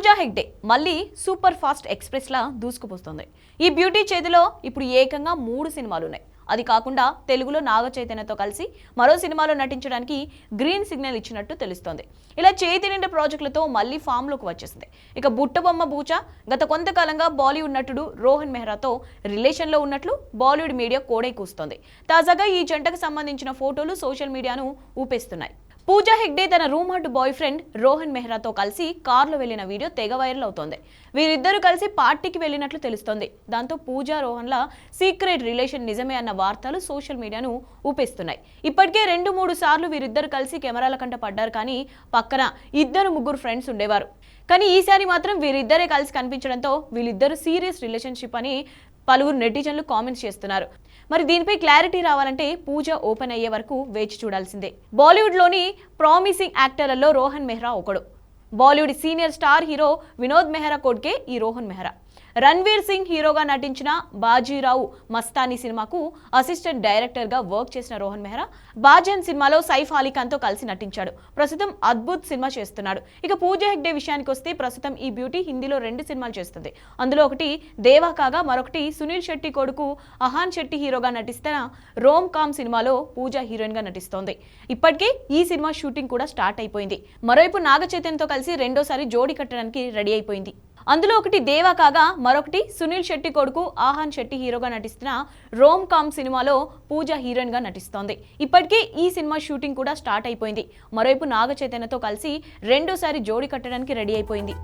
పూజా హెగ్డే మళ్ళీ super fast express లా దూసుకుపోతుంది ఈ బ్యూటీ చేతిలో ఇప్పుడు ఏకంగా మూడు సినిమాలు ఉన్నాయి అది కాకుండా తెలుగులో నాగ చైతన్యతో కలిసి మరో సినిమాలో నటించడానికి గ్రీన్ సిగ్నల్ ఇచ్చినట్టు తెలుస్తోంది. ఇలా చేతి నిండా ప్రాజెక్టులతో మళ్ళీ ఫామ్లోకి వచ్చేసింది. ఇక బుట్టబొమ్మ బూచా గత కొంతకాలంగా బాలీవుడ్ నటుడు రోహన్ మెహ్రాతో రిలేషన్లో ఉన్నట్లు బాలీవుడ్ మీడియా కోడై కూస్తోంది. తాజాగా ఈ జంటకు సంబంధించిన ఫోటోలు సోషల్ మీడియాను ఊపేస్తున్నాయి. పూజా హెగ్డే తన రూమ్మట్ బాయ్ ఫ్రెండ్ రోహన్ మెహ్రాతో కలిసి కార్లో వెళ్ళిన వీడియో తెగ వైరల్ అవుతోంది. వీరిద్దరూ కలిసి పార్టీకి వెళ్ళినట్లు తెలుస్తోంది. దాంతో పూజా రోహన్ల సీక్రెట్ రిలేషన్ నిజమే అన్న వార్తలు సోషల్ మీడియాను ఊపేస్తున్నాయి. ఇప్పటికే రెండు మూడు సార్లు వీరిద్దరు కలిసి కెమెరాల కంట పడ్డారు కానీ పక్కన ఇద్దరు ముగ్గురు ఫ్రెండ్స్ ఉండేవారు. కానీ ఈసారి మాత్రం వీరిద్దరే కలిసి కనిపించడంతో వీళ్ళిద్దరు సీరియస్ రిలేషన్షిప్ అని పలువురు నెటిజన్లు కామెంట్స్ చేస్తున్నారు. మరి దీనిపై క్లారిటీ రావాలంటే పూజ ఓపెన్ అయ్యే వరకు వేచి చూడాల్సిందే. బాలీవుడ్లోని ప్రామిసింగ్ యాక్టర్లలో రోహన్ మెహ్రా ఒకడు. Bollywood senior star hero Vinod Mehra కొడుకే ఈ రోహన్ మెహ్రా. రణ్వీర్ సింగ్ హీరోగా నటించిన బాజీరావు మస్తానీ సినిమాకు అసిస్టెంట్ డైరెక్టర్గా వర్క్ చేసిన రోహన్ మెహ్రా బాజన్ సినిమాలో సైఫ్ అలీ ఖాన్తో కలిసి నటించాడు. ప్రస్తుతం అద్భుత్ సినిమా చేస్తున్నాడు. ఇక పూజ హెగ్డే విషయానికి వస్తే ప్రస్తుతం ఈ బ్యూటీ హిందీలో రెండు సినిమాలు చేస్తుంది. అందులో ఒకటి దేవా కాగా మరొకటి సునీల్ శెట్టి కొడుకు అహాన్ శెట్టి హీరోగా నటిస్తున్న రోమ్ కామ్ సినిమాలో పూజ హీరోయిన్గా నటిస్తోంది. ఇప్పటికే ఈ సినిమా షూటింగ్ కూడా స్టార్ట్ అయిపోయింది. మరోవైపు నాగ చైతన్యతో కలిసి రెండోసారి జోడి కట్టడానికి రెడీ అయిపోయింది. అందులో ఒకటి దేవా కాగా మరొకటి సునీల్ శెట్టి కొడుకు ఆహాన్ శెట్టి హీరోగా నటిస్తున్న రోమ్ కామ్ సినిమాలో పూజ హీరోయిన్గా నటిస్తోంది. ఇప్పటికే ఈ సినిమా షూటింగ్ కూడా స్టార్ట్ అయిపోయింది. మరోవైపు నాగ చైతన్యతో కలిసి రెండోసారి జోడి కట్టడానికి రెడీ అయిపోయింది.